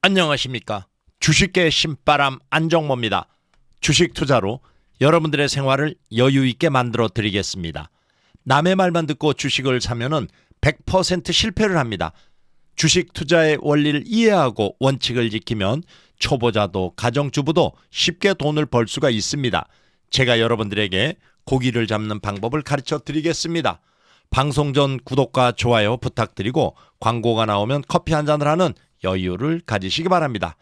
안녕하십니까. 주식계 신바람 안정모입니다. 주식 투자로 여러분들의 생활을 여유 있게 만들어 드리겠습니다. 남의 말만 듣고 주식을 사면은 100% 실패를 합니다. 주식 투자의 원리를 이해하고 원칙을 지키면 초보자도 가정주부도 쉽게 돈을 벌 수가 있습니다. 제가 여러분들에게 고기를 잡는 방법을 가르쳐 드리겠습니다. 방송 전 구독과 좋아요 부탁드리고 광고가 나오면 커피 한 잔을 하는 여유를 가지시기 바랍니다.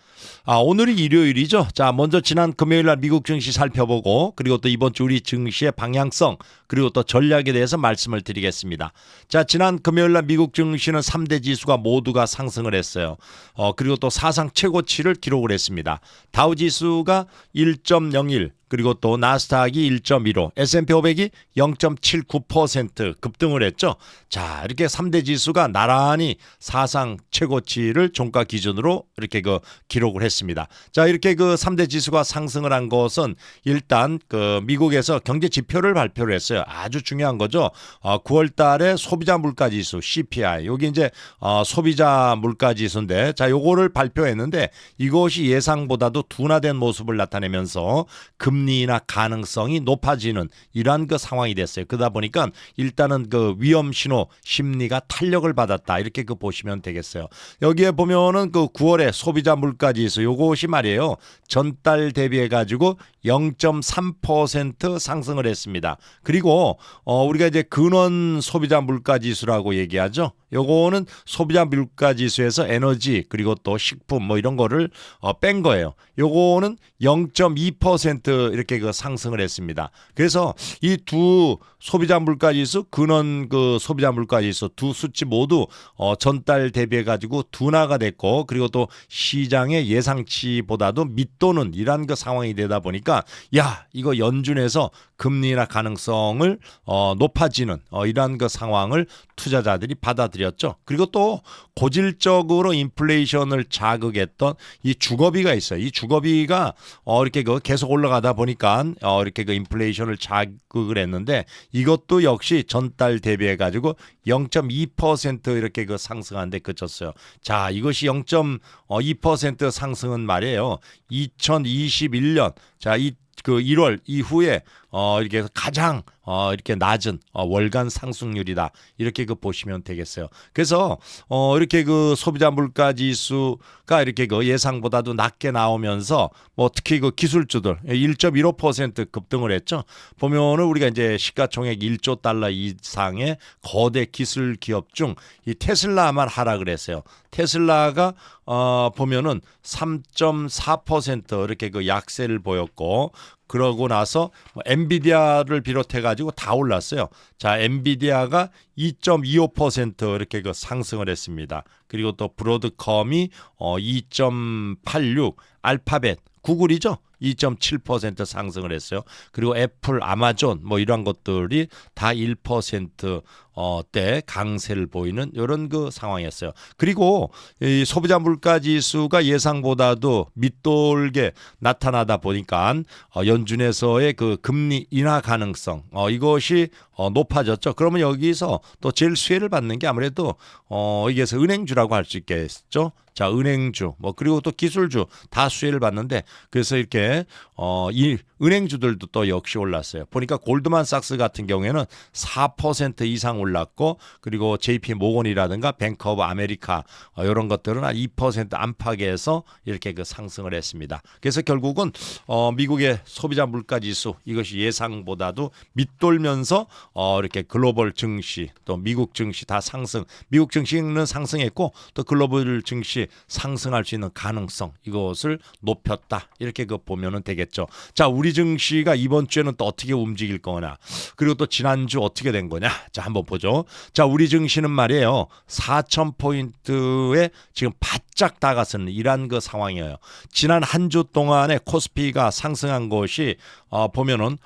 아, 오늘이 일요일이죠. 자, 먼저 지난 금요일 날 미국 증시 살펴보고 그리고 또 이번 주 우리 증시의 방향성 그리고 또 전략에 대해서 말씀을 드리겠습니다. 자, 지난 금요일 날 미국 증시는 3대 지수가 모두가 상승을 했어요. 어, 그리고 또 사상 최고치를 기록을 했습니다. 다우 지수가 1.01 그리고 또 나스닥이 1.15, S&P 500이 0.79% 급등을 했죠. 자, 이렇게 3대 지수가 나란히 사상 최고치를 종가 기준으로 이렇게 그 기록을 했습니다. 자, 이렇게 그 3대 지수가 상승을 한 것은 일단 그 미국에서 경제 지표를 발표를 했어요. 아주 중요한 거죠. 어, 9월 달에 소비자 물가 지수 CPI. 여기 이제 어, 소비자 물가 지수인데 자, 요거를 발표했는데 이것이 예상보다도 둔화된 모습을 나타내면서 금 리나 가능성이 높아지는 이러한 그 상황이 됐어요. 그러다 보니까 일단은 그 위험 신호 심리가 탄력을 받았다. 이렇게 그 보시면 되겠어요. 여기에 보면은 그 9월에 소비자 물가 지수 요것이 말이에요. 전달 대비해 가지고 0.3% 상승을 했습니다. 그리고 어 우리가 이제 근원 소비자 물가 지수라고 얘기하죠. 요거는 소비자 물가 지수에서 에너지 그리고 또 식품 뭐 이런 거를 어, 뺀 거예요. 요거는 0.2% 이렇게 그 상승을 했습니다. 그래서 이 두 소비자 물가 지수 근원 그 소비자 물가 지수 두 수치 모두 어, 전달 대비해 가지고 둔화가 됐고 그리고 또 시장의 예상치보다도 밑도는 이러한 그 상황이 되다 보니까 야 이거 연준에서 금리나 가능성을 어, 높아지는 어, 이러한 그 상황을 투자자들이 받아들였죠. 그리고 또 고질적으로 인플레이션을 자극했던 이 주거비가 있어요. 이 주거비가 어, 이렇게 그 계속 올라가다 보니까 어, 이렇게 그 인플레이션을 자극을 했는데 이것도 역시 전달 대비해 가지고 0.2% 이렇게 그 상승한데 그쳤어요. 자, 이것이 0.2% 상승은 말이에요. 2021년 자, 이 그 1월 이후에 어 이렇게 가장 어 이렇게 낮은 어, 월간 상승률이다 이렇게 그 보시면 되겠어요. 그래서 어 이렇게 그 소비자 물가 지수가 이렇게 그 예상보다도 낮게 나오면서 뭐 특히 그 기술주들 1.15% 급등을 했죠. 보면은 우리가 이제 시가총액 1조 달러 이상의 거대 기술 기업 중 이 테슬라만 하락을 했어요. 테슬라가 어 보면은 3.4% 이렇게 그 약세를 보였고 그러고 나서 뭐 엔비디아를 비롯해 가지고 다 올랐어요. 자, 엔비디아가 2.25% 이렇게 그 상승을 했습니다. 그리고 또 브로드컴이 어 2.86, 알파벳 구글이죠. 2.7% 상승을 했어요. 그리고 애플, 아마존 뭐 이런 것들이 다 1% 어 때 강세를 보이는 이런 그 상황이었어요. 그리고 이 소비자 물가 지수가 예상보다도 밑돌게 나타나다 보니까 어, 연준에서의 그 금리 인하 가능성 어, 이것이 어, 높아졌죠. 그러면 여기서 또 제일 수혜를 받는 게 아무래도 어, 이게서 은행주라고 할 수 있겠죠. 자, 은행주, 뭐, 그리고 또 기술주 다 수혜를 받는데, 그래서 이렇게, 어, 이 은행주들도 또 역시 올랐어요. 보니까 골드만삭스 같은 경우에는 4% 이상 올랐고, 그리고 JP 모건이라든가 뱅크 오브 아메리카, 어, 이런 것들은 한 2% 안팎에서 이렇게 그 상승을 했습니다. 그래서 결국은, 어, 미국의 소비자 물가 지수, 이것이 예상보다도 밑돌면서, 어, 이렇게 글로벌 증시, 또 미국 증시 다 상승, 미국 증시는 상승했고, 또 글로벌 증시 상승할 수 있는 가능성 이것을 높였다 이렇게 그 보면은 되겠죠. 자 우리 증시가 이번 주에는 또 어떻게 움직일 거냐 그리고 또 지난주 어떻게 된 거냐 자 한번 보죠. 자 우리 증시는 말이에요 4천 포인트에 지금 바짝 다가서는 이러한 그 상황이에요. 지난 한 주 동안에 코스피가 상승한 것이 어, 보면은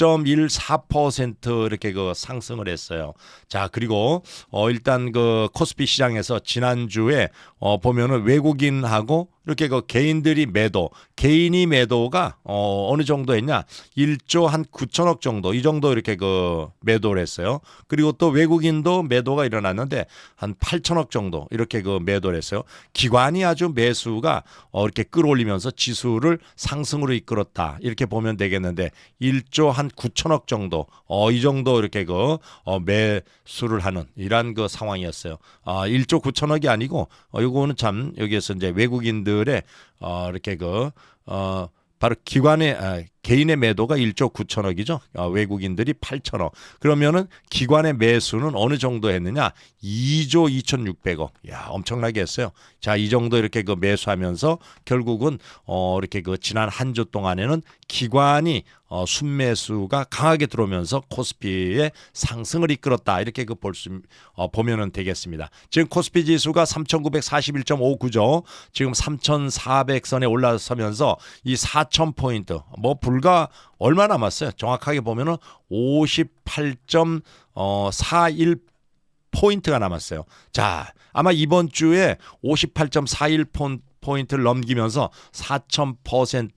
5.14% 이렇게 그 상승을 했어요. 자, 그리고 어 일단 그 코스피 시장에서 지난주에 어 보면은 외국인하고 이렇게 그 개인들이 매도, 개인이 매도가 어 어느 정도 했냐? 1조 한 9천억 정도 이 정도 이렇게 그 매도를 했어요. 그리고 또 외국인도 매도가 일어났는데 한 8천억 정도 이렇게 그 매도를 했어요. 기관이 아주 매수가 어 이렇게 끌어올리면서 지수를 상승으로 이끌었다. 이렇게 보면 되겠는데 1조 한 9천억 정도 어 이 정도 이렇게 그 어, 매수를 하는 이러한 그 상황이었어요. 아 1조 9천억이 아니고 어 요거는 참 여기에서 이제 외국인들의 어 이렇게 그어 바로 기관의 아, 개인의 매도가 1조 9천억이죠. 어, 외국인들이 8천억. 그러면은 기관의 매수는 어느 정도 했느냐? 2조 2,600억. 야, 엄청나게 했어요. 자, 이 정도 이렇게 그 매수하면서 결국은 어 이렇게 그 지난 한 주 동안에는 기관이 어 순매수가 강하게 들어오면서 코스피의 상승을 이끌었다. 이렇게 그 볼 수 어, 보면은 되겠습니다. 지금 코스피 지수가 3,941.59죠. 지금 3,400선에 올라서면서 이 4,000포인트 뭐 불과 얼마 남았어요. 정확하게 보면은 58.41 포인트가 남았어요. 자, 아마 이번 주에 58.41 포인트를 넘기면서 4,000%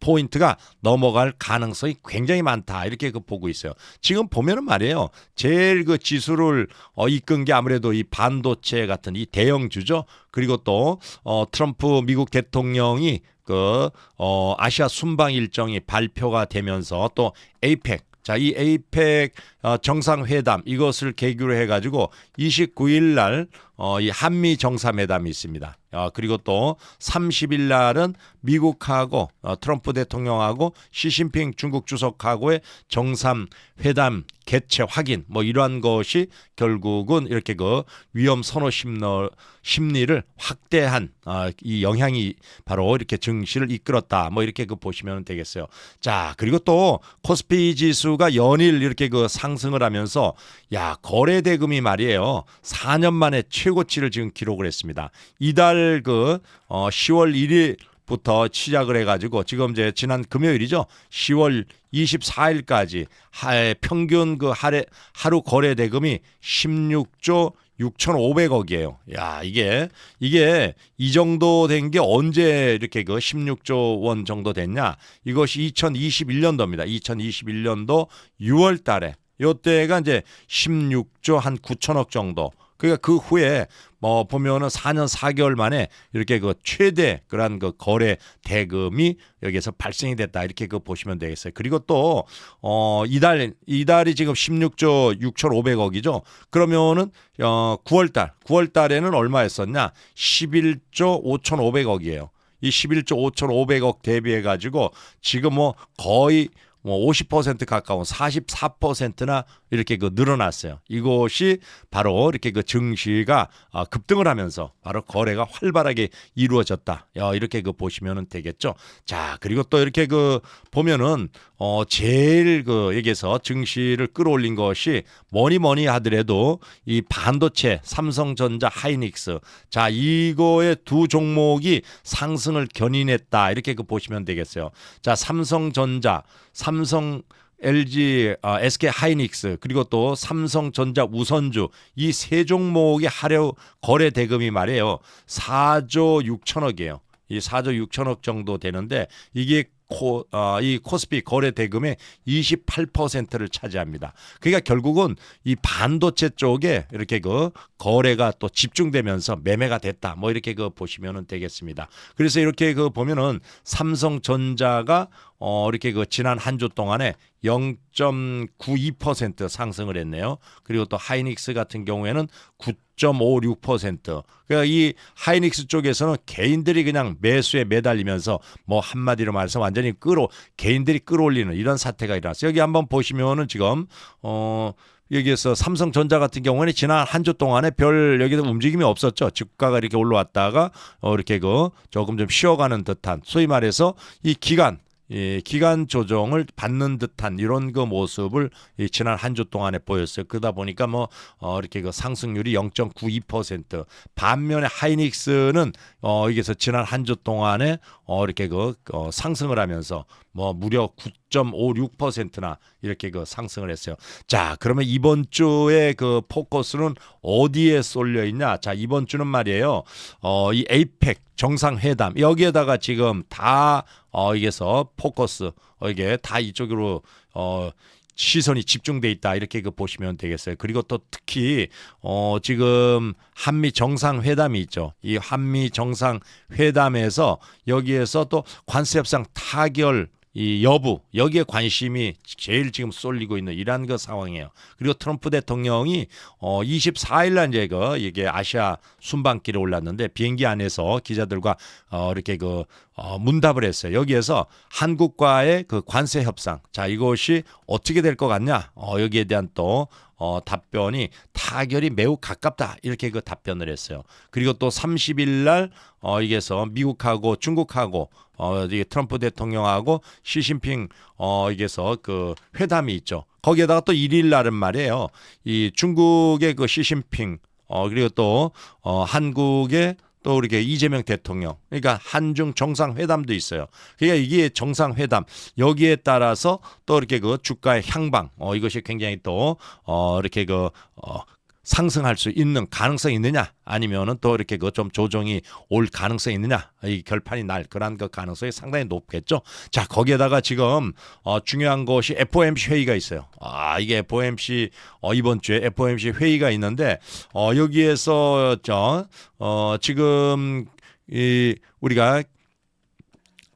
포인트가 넘어갈 가능성이 굉장히 많다 이렇게 그 보고 있어요. 지금 보면은 말이에요. 제일 그 지수를 어, 이끈 게 아무래도 이 반도체 같은 이 대형주죠. 그리고 또 어, 트럼프 미국 대통령이 그 어, 아시아 순방 일정이 발표가 되면서 또 에이펙 자, 이 에이펙 어, 정상회담 이것을 계기로 해가지고 29일 날 어, 이 한미 정상회담이 있습니다. 어, 그리고 또 30일 날은 미국하고 어, 트럼프 대통령하고 시진핑 중국 주석하고의 정상회담 개최 확인 뭐 이러한 것이 결국은 이렇게 그 위험 선호 심너, 심리를 확대한 어, 이 영향이 바로 이렇게 증시를 이끌었다. 뭐 이렇게 그 보시면 되겠어요. 자, 그리고 또 코스피 지수가 연일 이렇게 그 상승을 하면서 야, 거래 대금이 말이에요. 4년 만에 최고치를 지금 기록을 했습니다. 이달 그 어, 10월 1일 부터 시작을 해가지고 지금 이제 지난 금요일이죠. 10월 24일까지 하, 평균 그 하루, 하루 거래 대금이 16조 6,500억이에요. 야, 이게 이게 이 정도 된 게 언제 이렇게 그 16조 원 정도 됐냐? 이것이 2021년도입니다. 2021년도 6월 달에 요때가 이제 16조 한 9천억 정도. 그러니까 그 후에 뭐 보면은 4년 4개월 만에 이렇게 그 최대 그런 그 거래 대금이 여기에서 발생이 됐다 이렇게 그 보시면 되겠어요. 그리고 또 어 이달 이달이 지금 16조 6,500억이죠. 그러면은 어 9월 달 9월 달에는 얼마였었냐? 11조 5,500억이에요. 이 11조 5,500억 대비해 가지고 지금 뭐 거의 뭐50% 가까운 44%나 이렇게 그 늘어났어요. 이것이 바로 이렇게 그 증시가 아, 급등을 하면서 바로 거래가 활발하게 이루어졌다. 이렇게 그 보시면은 되겠죠. 자, 그리고 또 이렇게 그 보면은 어 제일 그 여기서 증시를 끌어올린 것이 뭐니 뭐니 하더라도 이 반도체 삼성전자 하이닉스 자 이거의 두 종목이 상승을 견인했다 이렇게 그 보시면 되겠어요. 자 삼성전자 삼성 LG, 어, SK 하이닉스 그리고 또 삼성전자 우선주 이 세 종목의 하려 거래 대금이 말이에요. 4조 6천억이에요. 이 4조 6천억 정도 되는데 이게 코, 어, 이 코스피 거래 대금의 28%를 차지합니다. 그러니까 결국은 이 반도체 쪽에 이렇게 그 거래가 또 집중되면서 매매가 됐다. 뭐 이렇게 그 보시면은 되겠습니다. 그래서 이렇게 그 보면은 삼성전자가 어 이렇게 그 지난 한 주 동안에 0.92% 상승을 했네요. 그리고 또 하이닉스 같은 경우에는 9.56%. 그러니까 이 하이닉스 쪽에서는 개인들이 그냥 매수에 매달리면서 뭐 한마디로 말해서 완전히 끌어 개인들이 끌어올리는 이런 사태가 일어났어요. 여기 한번 보시면은 지금 어 여기에서 삼성전자 같은 경우는 지난 한 주 동안에 별 여기서 움직임이 없었죠. 주가가 이렇게 올라왔다가 어 이렇게 그 조금 좀 쉬어가는 듯한 소위 말해서 이 기간 예, 기간 조정을 받는 듯한 이런 그 모습을 이 지난 한 주 동안에 보였어요. 그러다 보니까 뭐 어, 이렇게 그 상승률이 0.92% 반면에 하이닉스는 어, 여기서 지난 한 주 동안에 어, 이렇게 그 어, 상승을 하면서 뭐 무려 6.56%나 이렇게 그 상승을 했어요. 자, 그러면 이번 주에 그 포커스는 어디에 쏠려 있냐? 자, 이번 주는 말이에요. 어, 이 에이펙 정상회담 여기에다가 지금 다 어, 이게서 포커스 어, 이게 다 이쪽으로 어 시선이 집중돼 있다 이렇게 그 보시면 되겠어요. 그리고 또 특히 어 지금 한미 정상 회담이 있죠. 이 한미 정상 회담에서 여기에서 또 관세 협상 타결 이 여부 여기에 관심이 제일 지금 쏠리고 있는 이러한 그 상황이에요. 그리고 트럼프 대통령이 어 24일 날 이제 그 이게 아시아 순방길에 올랐는데 비행기 안에서 기자들과 어 이렇게 그 어, 문답을 했어요. 여기에서 한국과의 그 관세 협상. 자, 이것이 어떻게 될 것 같냐? 어, 여기에 대한 또 어, 답변이 타결이 매우 가깝다. 이렇게 그 답변을 했어요. 그리고 또 30일 날 어, 이게서 미국하고 중국하고 어, 트럼프 대통령하고 시진핑 어, 이게서 그 회담이 있죠. 거기에다가 또 1일 날은 말이에요. 이 중국의 그 시진핑 어, 그리고 또 어, 한국의 또 이렇게 이재명 대통령 그러니까 한중 정상회담도 있어요. 그러니까 이게 정상회담 여기에 따라서 또 이렇게 그 주가의 향방 어 이것이 굉장히 또 어 이렇게 그 어, 상승할 수 있는 가능성이 있느냐 아니면은 또 이렇게 그 좀 조정이 올 가능성이 있느냐 이 결판이 날 그런 그 가능성이 상당히 높겠죠. 자 거기에다가 지금 어 중요한 것이 FOMC 회의가 있어요. 아 이게 FOMC 어 이번 주에 FOMC 회의가 있는데 어 여기에서 저어 지금 이 우리가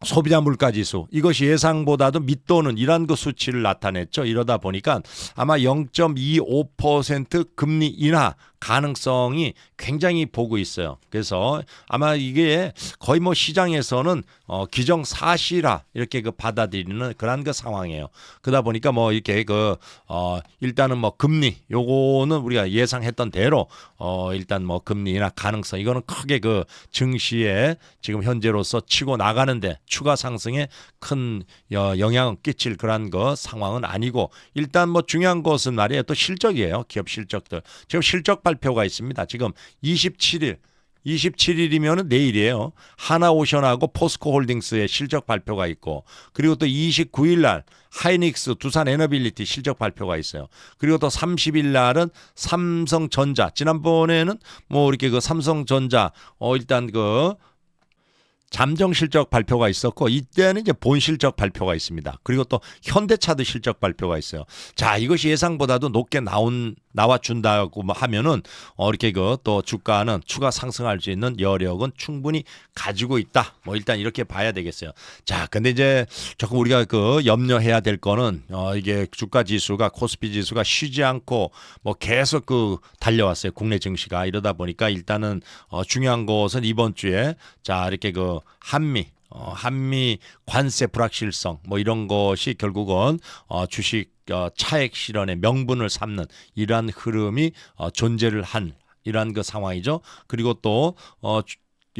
소비자 물가 지수 이것이 예상보다도 밑도는 이런 그 수치를 나타냈죠. 이러다 보니까 아마 0.25% 금리 인하 가능성이 굉장히 보고 있어요. 그래서 아마 이게 거의 뭐 시장에서는 어 기정사실화 이렇게 그 받아들이는 그런 그 상황이에요. 그러다 보니까 뭐 이렇게 그 어 일단은 뭐 금리 요거는 우리가 예상했던 대로 어 일단 뭐 금리 인하 가능성 이거는 크게 그 증시에 지금 현재로서 치고 나가는데 추가 상승에 큰 영향을 끼칠 그런 거 상황은 아니고 일단 뭐 중요한 것은 말이에요. 또 실적이에요. 기업 실적들. 지금 실적 발표가 있습니다. 지금 27일 27일이면 내일이에요. 하나오션하고 포스코 홀딩스의 실적 발표가 있고 그리고 또 29일 날 하이닉스 두산 에너빌리티 실적 발표가 있어요. 그리고 또 30일 날은 삼성전자 지난번에는 뭐 이렇게 그 삼성전자 어 일단 그 잠정 실적 발표가 있었고 이때는 이제 본 실적 발표가 있습니다. 그리고 또 현대차도 실적 발표가 있어요. 자, 이것이 예상보다도 높게 나온 나와 준다고 하면은 어 이렇게 그 또 주가는 추가 상승할 수 있는 여력은 충분히 가지고 있다. 뭐 일단 이렇게 봐야 되겠어요. 자, 근데 이제 조금 우리가 그 염려해야 될 거는 어 이게 주가 지수가 코스피 지수가 쉬지 않고 뭐 계속 그 달려왔어요. 국내 증시가 이러다 보니까 일단은 어 중요한 것은 이번 주에 자, 이렇게 그 한미 어, 한미 관세 불확실성 뭐 이런 것이 결국은 어, 주식 어, 차액 실현의 명분을 삼는 이러한 흐름이 어, 존재를 한 이러한 그 상황이죠. 그리고 또 어,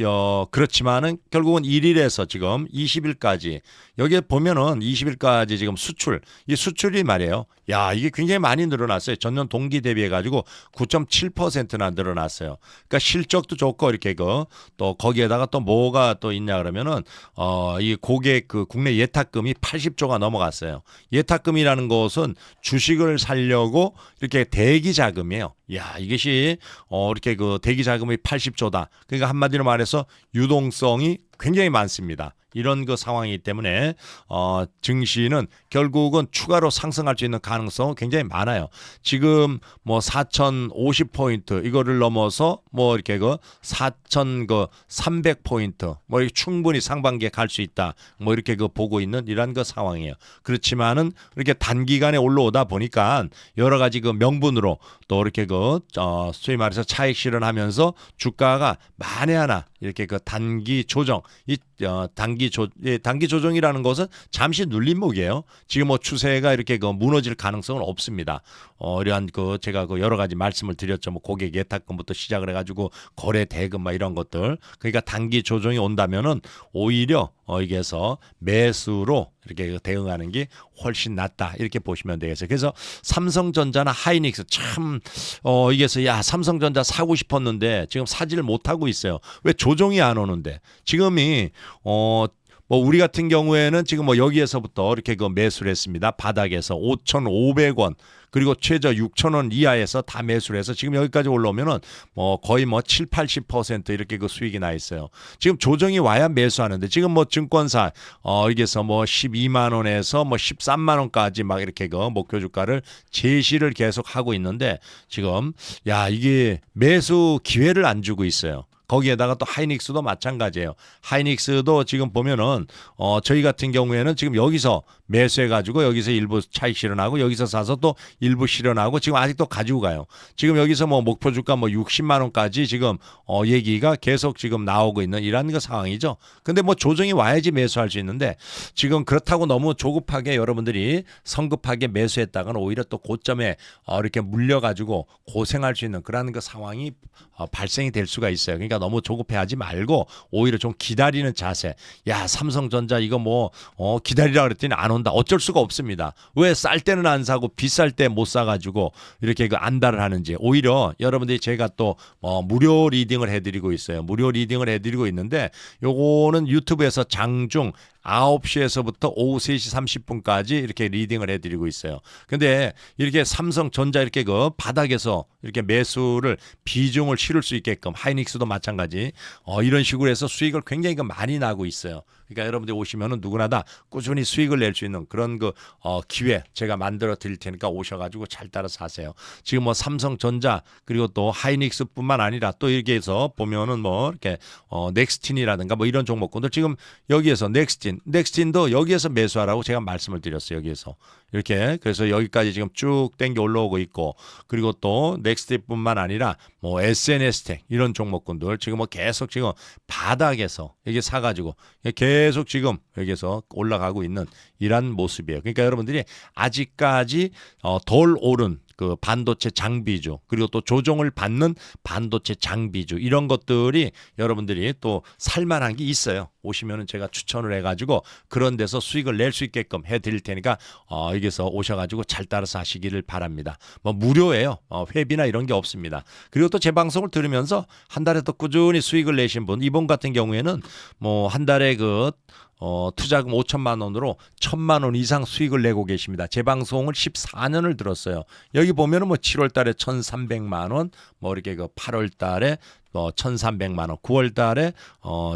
어, 그렇지만은 결국은 1일에서 지금 20일까지 여기에 보면은 20일까지 지금 수출 이 수출이 말이에요. 야 이게 굉장히 많이 늘어났어요. 전년 동기 대비해 가지고 9.7%나 늘어났어요. 그러니까 실적도 좋고 이렇게 그 또 거기에다가 또 뭐가 또 있냐 그러면은 어 이 고객 그 국내 예탁금이 80조가 넘어갔어요. 예탁금이라는 것은 주식을 살려고 이렇게 대기 자금이에요. 야 이것이 어 이렇게 그 대기 자금이 80조다. 그러니까 한마디로 말해서 유동성이 굉장히 많습니다. 이런 그 상황이기 때문에 어 증시는 결국은 추가로 상승할 수 있는 가능성은 굉장히 많아요. 지금 뭐 4,050 포인트 이거를 넘어서 뭐 이렇게 그4,000그300 포인트 뭐 충분히 상반기에 갈 수 있다. 뭐 이렇게 그 보고 있는 이런 그 상황이에요. 그렇지만은 이렇게 단기간에 올라오다 보니까 여러 가지 그 명분으로 또 이렇게 그 어, 소위 말해서 차익 실현하면서 주가가 만에 하나 이렇게 그 단기 조정 이 어, 단기 조 예, 단기 조정이라는 것은 잠시 눌림목이에요. 지금 뭐 추세가 이렇게 그 무너질 가능성은 없습니다. 어, 이러한 그 제가 그 여러 가지 말씀을 드렸죠. 뭐 고객 예탁금부터 시작을 해가지고 거래 대금 막 이런 것들. 그러니까 단기 조정이 온다면은 오히려 어, 이게서 매수로 이렇게 그 대응하는 게 훨씬 낫다 이렇게 보시면 되겠어요. 그래서 삼성전자나 하이닉스 참 어, 이게서 야 삼성전자 사고 싶었는데 지금 사지를 못 하고 있어요. 왜 조정이 안 오는데 지금이 어 뭐 우리 같은 경우에는 지금 뭐 여기에서부터 이렇게 그 매수를 했습니다. 바닥에서 5,500원 그리고 최저 6,000원 이하에서 다 매수를 해서 지금 여기까지 올라오면은 뭐 거의 뭐 7, 80% 이렇게 그 수익이 나 있어요. 지금 조정이 와야 매수하는데 지금 뭐 증권사 어 여기서 뭐 12만 원에서 뭐 13만 원까지 막 이렇게 그 목표 주가를 제시를 계속 하고 있는데 지금 야 이게 매수 기회를 안 주고 있어요. 거기에다가 또 하이닉스도 마찬가지예요. 하이닉스도 지금 보면은 어 저희 같은 경우에는 지금 여기서 매수해 가지고 여기서 일부 차익 실현하고 여기서 사서 또 일부 실현하고 지금 아직도 가지고 가요. 지금 여기서 뭐 목표 주가 뭐 60만 원까지 지금 어 얘기가 계속 지금 나오고 있는 이런 그 상황이죠. 근데 뭐 조정이 와야지 매수할 수 있는데 지금 그렇다고 너무 조급하게 여러분들이 성급하게 매수했다가는 오히려 또 고점에 어 이렇게 물려 가지고 고생할 수 있는 그런 그 상황이 어 발생이 될 수가 있어요. 그러니까 너무 조급해하지 말고 오히려 좀 기다리는 자세. 야 삼성전자 이거 뭐 어 기다리라 그랬더니 안 온다. 어쩔 수가 없습니다. 왜 쌀 때는 안 사고 비쌀 때 못 사가지고 이렇게 그 안달을 하는지 오히려 여러분들이 제가 또 어, 무료 리딩을 해드리고 있어요. 무료 리딩을 해드리고 있는데 요거는 유튜브에서 장중 9시에서부터 오후 3시 30분까지 이렇게 리딩을 해드리고 있어요. 근데 이렇게 삼성전자 이렇게 그 바닥에서 이렇게 매수를 비중을 실을 수 있게끔 하이닉스도 마찬가지 어, 이런 식으로 해서 수익을 굉장히 그 많이 나고 있어요. 그러니까 여러분들 오시면은 누구나 다 꾸준히 수익을 낼 수 있는 그런 그 어, 기회 제가 만들어 드릴 테니까 오셔가지고 잘 따라서 하세요. 지금 뭐 삼성전자 그리고 또 하이닉스뿐만 아니라 또 여기에서 보면은 뭐 이렇게 어, 넥스틴이라든가 뭐 이런 종목군들 지금 여기에서 넥스틴 넥스틴도 여기에서 매수하라고 제가 말씀을 드렸어요. 여기에서 이렇게 그래서 여기까지 지금 쭉 땡겨 올라오고 있고 그리고 또 넥스트뿐만 아니라 뭐 SNS텍 이런 종목군들 지금 뭐 계속 지금 바닥에서 이게 사가지고 계속 지금 여기서 올라가고 있는 이런 모습이에요. 그러니까 여러분들이 아직까지 어, 덜 오른 그 반도체 장비주 그리고 또 조정을 받는 반도체 장비주 이런 것들이 여러분들이 또 살만한 게 있어요. 오시면은 제가 추천을 해가지고 그런 데서 수익을 낼 수 있게끔 해드릴 테니까 어, 여기서 오셔가지고 잘 따라서 하시기를 바랍니다. 뭐 무료예요. 어, 회비나 이런 게 없습니다. 그리고 또 제 방송을 들으면서 한 달에 또 꾸준히 수익을 내신 분 이번 같은 경우에는 뭐 한 달에 그 어, 투자금 5천만 원으로 1천만 원 이상 수익을 내고 계십니다. 제 방송을 14년을 들었어요. 여기 보면은 뭐 7월 달에 1,300만 원, 뭐 이렇게 그 8월 달에 어 1,300만 원, 9월 달에 어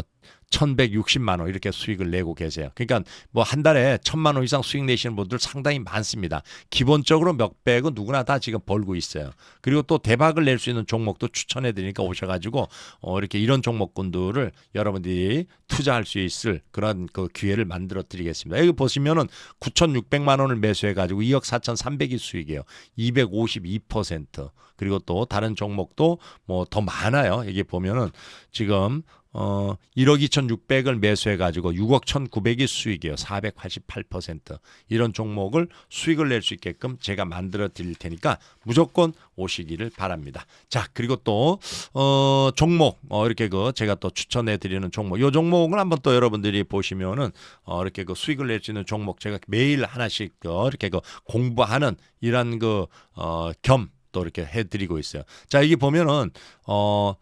1160만 원 이렇게 수익을 내고 계세요. 그러니까 뭐 한 달에 천만 원 이상 수익 내시는 분들 상당히 많습니다. 기본적으로 몇백은 누구나 다 지금 벌고 있어요. 그리고 또 대박을 낼 수 있는 종목도 추천해 드리니까 오셔 가지고 어 이렇게 이런 종목군들을 여러분들이 투자할 수 있을 그런 그 기회를 만들어 드리겠습니다. 여기 보시면은 9,600만 원을 매수해 가지고 2억 4,300이 수익이에요. 252% 그리고 또 다른 종목도 뭐 더 많아요. 여기 보면은 지금 어 1억 2,600을 매수해 가지고 6억 1,900이 수익이에요. 488% 이런 종목을 수익을 낼 수 있게끔 제가 만들어 드릴 테니까 무조건 오시기를 바랍니다. 자, 그리고 또 어 종목 어 이렇게 그 제가 또 추천해 드리는 종목. 요 종목을 한번 또 여러분들이 보시면은 어 이렇게 그 수익을 낼 수 있는 종목 제가 매일 하나씩 어 이렇게 그 공부하는 이런 그어겸 또 이렇게 해 드리고 있어요. 자, 여기 보면은 어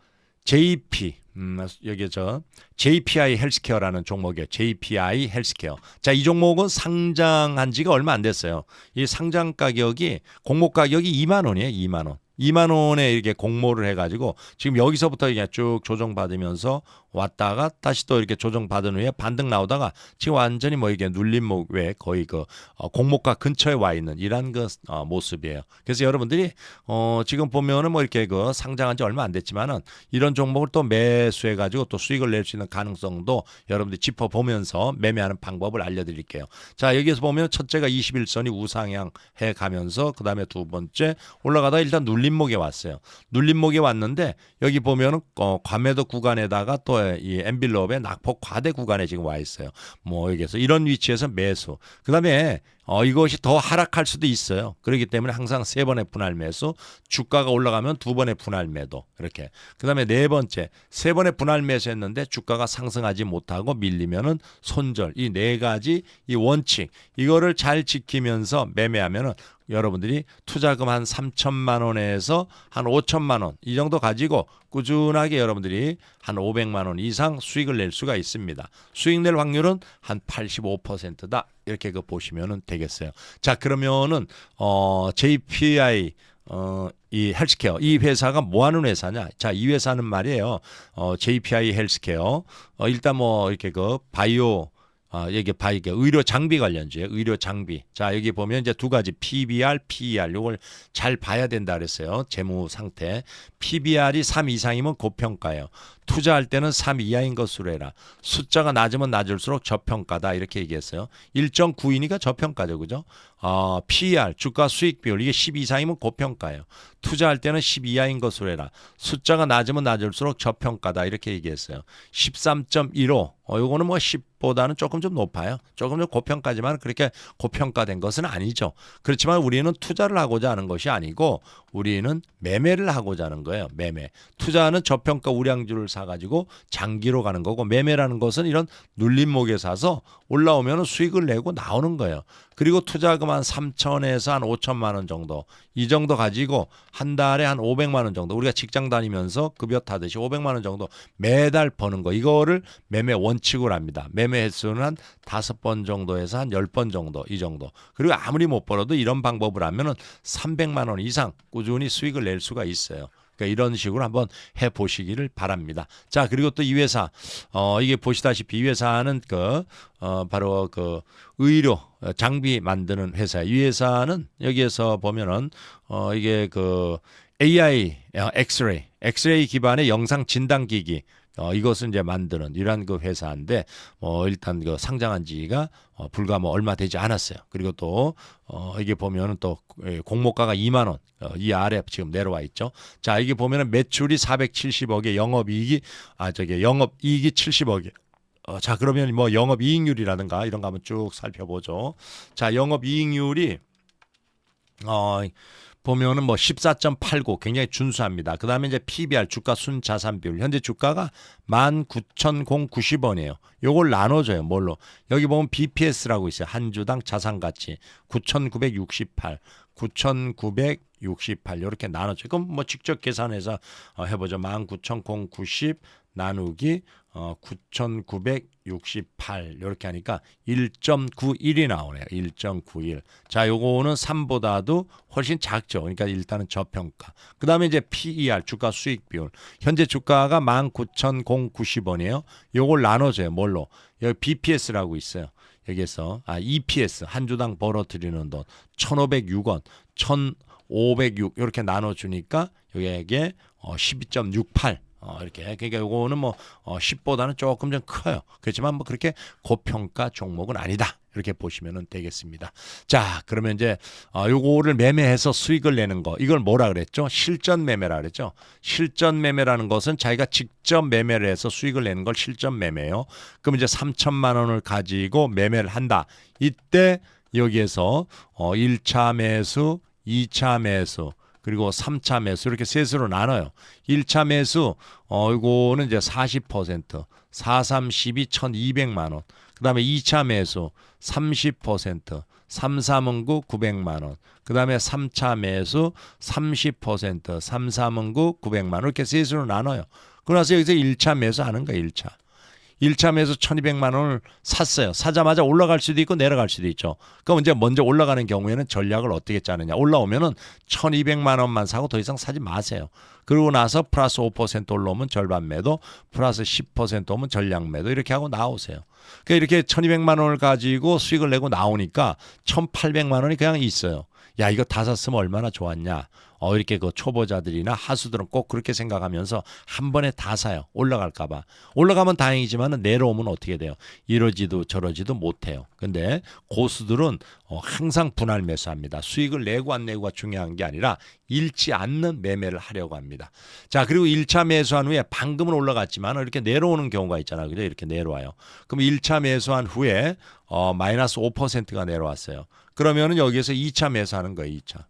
JP 음, 여기 저 JPI 헬스케어라는 종목이에요. JPI 헬스케어. 자, 이 종목은 상장한 지가 얼마 안 됐어요. 이 상장 가격이 공모 가격이 2만 원이에요. 2만 원. 2만 원에 이렇게 공모를 해가지고 지금 여기서부터 이게 쭉 조정 받으면서 왔다가 다시 또 이렇게 조정 받은 후에 반등 나오다가 지금 완전히 뭐 이게 눌림목에 거의 그 어, 공모가 근처에 와 있는 이런 그 어, 모습이에요. 그래서 여러분들이 어 지금 보면은 뭐 이렇게 그 상장한 지 얼마 안 됐지만은 이런 종목을 또 매수해 가지고 또 수익을 낼 수 있는 가능성도 여러분들이 짚어 보면서 매매하는 방법을 알려드릴게요. 자 여기에서 보면 첫째가 21선이 우상향 해 가면서 그 다음에 두 번째 올라가다 일단 눌림 목에 왔어요. 눌림목에 왔는데 여기 보면은 어, 과매도 구간에다가 또이 엠빌롭의 낙폭 과대 구간에 지금 와 있어요. 뭐 여기서 이런 위치에서 매수. 그다음에 어, 이것이 더 하락할 수도 있어요. 그렇기 때문에 항상 세 번의 분할 매수, 주가가 올라가면 두 번의 분할 매도 이렇게. 그다음에 네 번째 세 번의 분할 매수했는데 주가가 상승하지 못하고 밀리면은 손절 이 네 가지 이 원칙 이거를 잘 지키면서 매매하면은 여러분들이 투자금 한 3천만 원에서 한 5천만 원 이 정도 가지고 꾸준하게 여러분들이 한 500만 원 이상 수익을 낼 수가 있습니다. 수익 낼 확률은 한 85%다. 이렇게 그 보시면은 되겠어요. 자, 그러면은 어 JPI 어, 이 헬스케어 이 회사가 뭐 하는 회사냐? 자, 이 회사는 말이에요. 어, JPI 헬스케어 어, 일단 뭐 이렇게 그 바이오 아, 여기 바 이게 의료 장비 관련주에 의료 장비. 자, 여기 보면 이제 두 가지 PBR, PER 요걸 잘 봐야 된다 그랬어요. 재무 상태. PBR이 3 이상이면 고평가예요. 투자할 때는 3 이하인 것으로 해라. 숫자가 낮으면 낮을수록 저평가다 이렇게 얘기했어요. 1.9이니까 저평가죠. 그죠? 어, PER 주가 수익 비율 이게 10 이상이면 고평가예요. 투자할 때는 10 이하인 것으로 해라. 숫자가 낮으면 낮을수록 저평가다 이렇게 얘기했어요. 13.15 어, 요거는 뭐 10보다는 조금 좀 높아요. 조금 좀 고평가지만 그렇게 고평가된 것은 아니죠. 그렇지만 우리는 투자를 하고자 하는 것이 아니고 우리는 매매를 하고자 하는 거예요. 매매. 투자는 저평가 우량주를 사 가지고 장기로 가는 거고 매매라는 것은 이런 눌림목에 사서 올라오면 수익을 내고 나오는 거예요. 그리고 투자금 한 3천에서 한 5천만 원 정도 이 정도 가지고 한 달에 한 500만 원 정도 우리가 직장 다니면서 급여 타듯이 500만 원 정도 매달 버는 거 이거를 매매 원칙으로 합니다. 매매 횟수는 한 다섯 번 정도에서 한 열 번 정도 이 정도 그리고 아무리 못 벌어도 이런 방법을 하면은 300만 원 이상 꾸준히 수익을 낼 수가 있어요. 그러니까 이런 식으로 한번 해 보시기를 바랍니다. 자, 그리고 또 이 회사 어 이게 보시다시피 이 회사는 그 어 바로 그 의료 어, 장비 만드는 회사. 이 회사는 여기에서 보면은 어 이게 그 AI 어, 엑스레이 엑스레이 기반의 영상 진단 기기 어, 이것을 이제 만드는 이러한 그 회사인데 어, 일단 그 상장한 지가 어, 불과 뭐 얼마 되지 않았어요. 그리고 또 어, 이게 보면은 또 예, 공모가가 2만 원, 어, 이 아래 지금 내려와 있죠. 자, 이게 보면은 매출이 470억에 영업이익이 아 저기 영업이익이 70억에 어, 자 그러면 뭐 영업이익률이라든가 이런 거 한번 쭉 살펴보죠. 자, 영업이익률이 어 보면은 뭐 14.89 굉장히 준수합니다. 그 다음에 이제 PBR 주가 순 자산 비율 현재 주가가 19,090원이에요. 요걸 나눠줘요. 뭘로? 여기 보면 BPS라고 있어요. 한 주당 자산 가치 9,968, 9,968 이렇게 나눠줘. 그럼 뭐 직접 계산해서 어, 해보죠. 19,090 나누기 어, 9,968 이렇게 하니까 1.91이 나오네요. 1.91. 자, 요거는 3보다도 훨씬 작죠. 그러니까 일단은 저평가. 그다음에 이제 PER 주가 수익 비율. 현재 주가가 19,090원이에요. 요걸 나눠줘요. 뭘로? 여기 BPS라고 있어요. 여기에서 아 EPS 한 주당 벌어들이는 돈 1,506원, 1,506 이렇게 나눠 주니까 여기에 어 12.68 어, 이렇게. 그러니까 요거는 뭐, 어, 10보다는 조금 좀 커요. 그렇지만 뭐 그렇게 고평가 종목은 아니다. 이렇게 보시면 되겠습니다. 자, 그러면 이제, 어, 요거를 매매해서 수익을 내는 거. 이걸 뭐라 그랬죠? 실전 매매라 그랬죠? 실전 매매라는 것은 자기가 직접 매매를 해서 수익을 내는 걸 실전 매매예요. 그럼 이제 3천만 원을 가지고 매매를 한다. 이때 여기에서, 어, 1차 매수, 2차 매수, 그리고 3차 매수 이렇게 셋으로 나눠요. 1차 매수 어 이거는 이제 40% 4, 3, 12, 1,200만 원. 그 다음에 2차 매수 30% 3, 3은 9, 900만 원. 그 다음에 3차 매수 30% 3, 3은 9, 900만 원. 이렇게 셋으로 나눠요. 그러나서 여기서 1차 매수 하는 거야, 1차. 1차 매수 1200만 원을 샀어요. 사자마자 올라갈 수도 있고 내려갈 수도 있죠. 그럼 이제 먼저 올라가는 경우에는 전략을 어떻게 짜느냐. 올라오면은 1200만 원만 사고 더 이상 사지 마세요. 그러고 나서 플러스 5% 올라오면 절반 매도, 플러스 10% 오면 전략 매도 이렇게 하고 나오세요. 그러니까 이렇게 1200만 원을 가지고 수익을 내고 나오니까 1800만 원이 그냥 있어요. 야, 이거 다 샀으면 얼마나 좋았냐. 어, 이렇게 그 초보자들이나 하수들은 꼭 그렇게 생각하면서 한 번에 다 사요. 올라갈까 봐. 올라가면 다행이지만 내려오면 어떻게 돼요? 이러지도 저러지도 못해요. 근데 고수들은 어, 항상 분할 매수합니다. 수익을 내고 안 내고가 중요한 게 아니라 잃지 않는 매매를 하려고 합니다. 자, 그리고 1차 매수한 후에 방금은 올라갔지만 이렇게 내려오는 경우가 있잖아요. 그죠? 이렇게 내려와요. 그럼 1차 매수한 후에 어, 마이너스 5%가 내려왔어요. 그러면은 여기에서 2차 매수하는 거예요. 2차.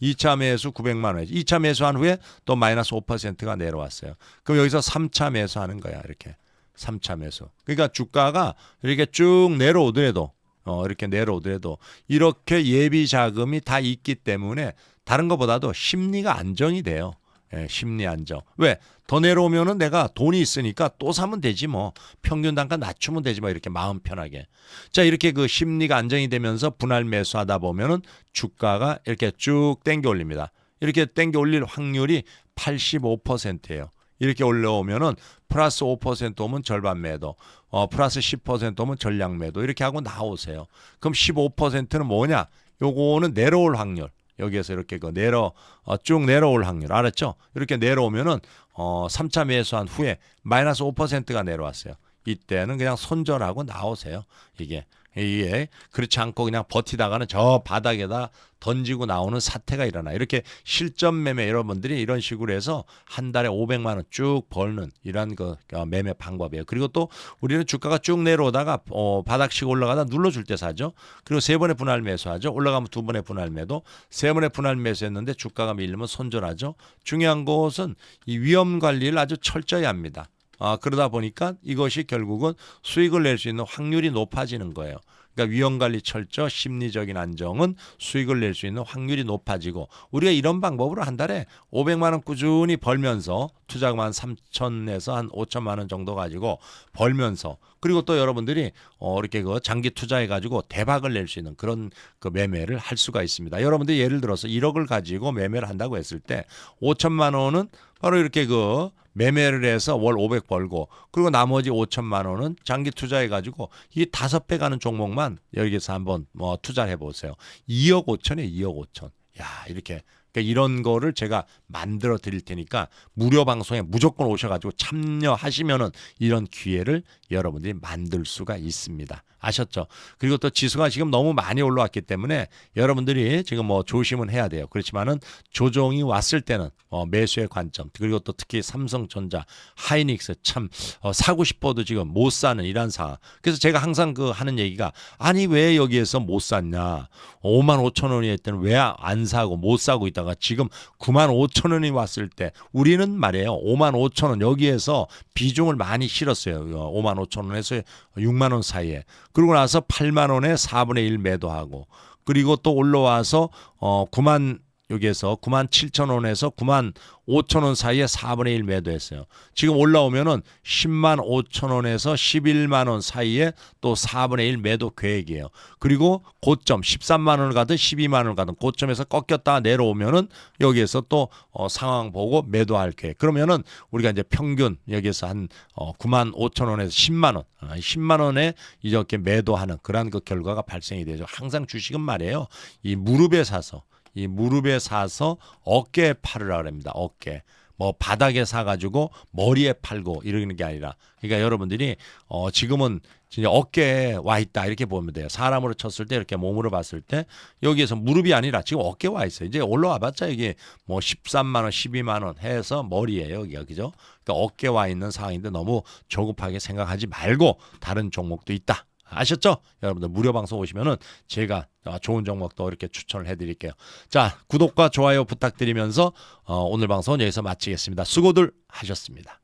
2차 매수 900만 원. 2차 매수한 후에 또 마이너스 5%가 내려왔어요. 그럼 여기서 3차 매수하는 거야. 이렇게. 3차 매수. 그러니까 주가가 이렇게 쭉 내려오더라도 어, 이렇게 내려오더라도 이렇게 예비 자금이 다 있기 때문에 다른 것보다도 심리가 안정이 돼요. 예, 심리 안정. 왜? 더 내려오면은 내가 돈이 있으니까 또 사면 되지 뭐. 평균 단가 낮추면 되지 뭐. 이렇게 마음 편하게. 자, 이렇게 그 심리가 안정이 되면서 분할 매수하다 보면은 주가가 이렇게 쭉 땡겨 올립니다. 이렇게 땡겨 올릴 확률이 85%예요. 이렇게 올라오면은 플러스 5% 오면 절반 매도, 어 플러스 10% 오면 전량 매도 이렇게 하고 나오세요. 그럼 15%는 뭐냐? 요거는 내려올 확률. 여기에서 이렇게 그 내려 어, 쭉 내려올 확률 알았죠? 이렇게 내려오면은 어 3차 매수한 후에 마이너스 5%가 내려왔어요. 이때는 그냥 손절하고 나오세요. 이게 이게 그렇지 않고 그냥 버티다가는 저 바닥에다 던지고 나오는 사태가 일어나. 이렇게 실전 매매 여러분들이 이런 식으로 해서 한 달에 500만 원 쭉 벌는 이런 그 어, 매매 방법이에요. 그리고 또 우리는 주가가 쭉 내려오다가 어, 바닥씩 올라가다 눌러줄 때 사죠. 그리고 세 번의 분할 매수하죠. 올라가면 두 번의 분할 매도, 세 번의 분할 매수했는데 주가가 밀리면 손절하죠. 중요한 것은 이 위험 관리를 아주 철저히 합니다. 아, 그러다 보니까 이것이 결국은 수익을 낼 수 있는 확률이 높아지는 거예요. 그러니까 위험 관리 철저, 심리적인 안정은 수익을 낼 수 있는 확률이 높아지고 우리가 이런 방법으로 한 달에 500만 원 꾸준히 벌면서 투자금 한 3천에서 한 5천만 원 정도 가지고 벌면서 그리고 또 여러분들이 어 이렇게 그 장기 투자해 가지고 대박을 낼 수 있는 그런 그 매매를 할 수가 있습니다. 여러분들이 예를 들어서 1억을 가지고 매매를 한다고 했을 때 5천만 원은 바로 이렇게 그 매매를 해서 월 500 벌고 그리고 나머지 5천만 원은 장기 투자해 가지고 이 다섯 배 가는 종목만 여기서 한번 뭐 투자를 해 보세요. 2억 5천에 2억 5천. 야, 이렇게 그러니까 이런 거를 제가 만들어 드릴 테니까 무료 방송에 무조건 오셔가지고 참여하시면은 이런 기회를 여러분들이 만들 수가 있습니다. 아셨죠? 그리고 또 지수가 지금 너무 많이 올라왔기 때문에 여러분들이 지금 뭐 조심은 해야 돼요. 그렇지만은 조정이 왔을 때는 어, 매수의 관점 그리고 또 특히 삼성전자, 하이닉스 참 어, 사고 싶어도 지금 못 사는 이런 상황. 그래서 제가 항상 그 하는 얘기가 아니 왜 여기에서 못 샀냐? 5만 5천 원이 했더니 왜안 사고 못 사고 있다가 지금 9만 5천 원이 왔을 때 우리는 말이에요. 5만 5천 원 여기에서 비중을 많이 실었어요. 5만 5천 원에서 6만 원 사이에. 그러고 나서 8만 원에 4분의 1 매도하고 그리고 또 올라와서 어 9만 여기에서 9만 7천 원에서 9만 5천 원 사이에 4분의 1 매도했어요. 지금 올라오면은 10만 5천 원에서 11만 원 사이에 또 4분의 1 매도 계획이에요. 그리고 고점 13만 원을 가든 12만 원을 가든 고점에서 꺾였다 내려오면은 여기에서 또 어, 상황 보고 매도할 계획. 그러면은 우리가 이제 평균 여기에서 한 어, 9만 5천 원에서 10만 원, 아, 10만 원에 이렇게 매도하는 그러한 그 결과가 발생이 되죠. 항상 주식은 말이에요. 이 무릎에 사서 이 무릎에 사서 어깨에 팔으라 그럽니다. 어깨. 뭐 바닥에 사가지고 머리에 팔고 이러는 게 아니라 그러니까 여러분들이 어 지금은 진짜 어깨에 와 있다 이렇게 보면 돼요. 사람으로 쳤을 때 이렇게 몸으로 봤을 때 여기에서 무릎이 아니라 지금 어깨에 와 있어요. 이제 올라와봤자 이게 뭐 13만 원, 12만 원 해서 머리예요 여기가 그죠? 그러니까 어깨에 와 있는 상황인데 너무 조급하게 생각하지 말고 다른 종목도 있다. 아셨죠? 여러분들 무료 방송 오시면은 제가 어, 좋은 종목도 이렇게 추천을 해드릴게요. 자 구독과 좋아요 부탁드리면서 어, 오늘 방송은 여기서 마치겠습니다. 수고들 하셨습니다.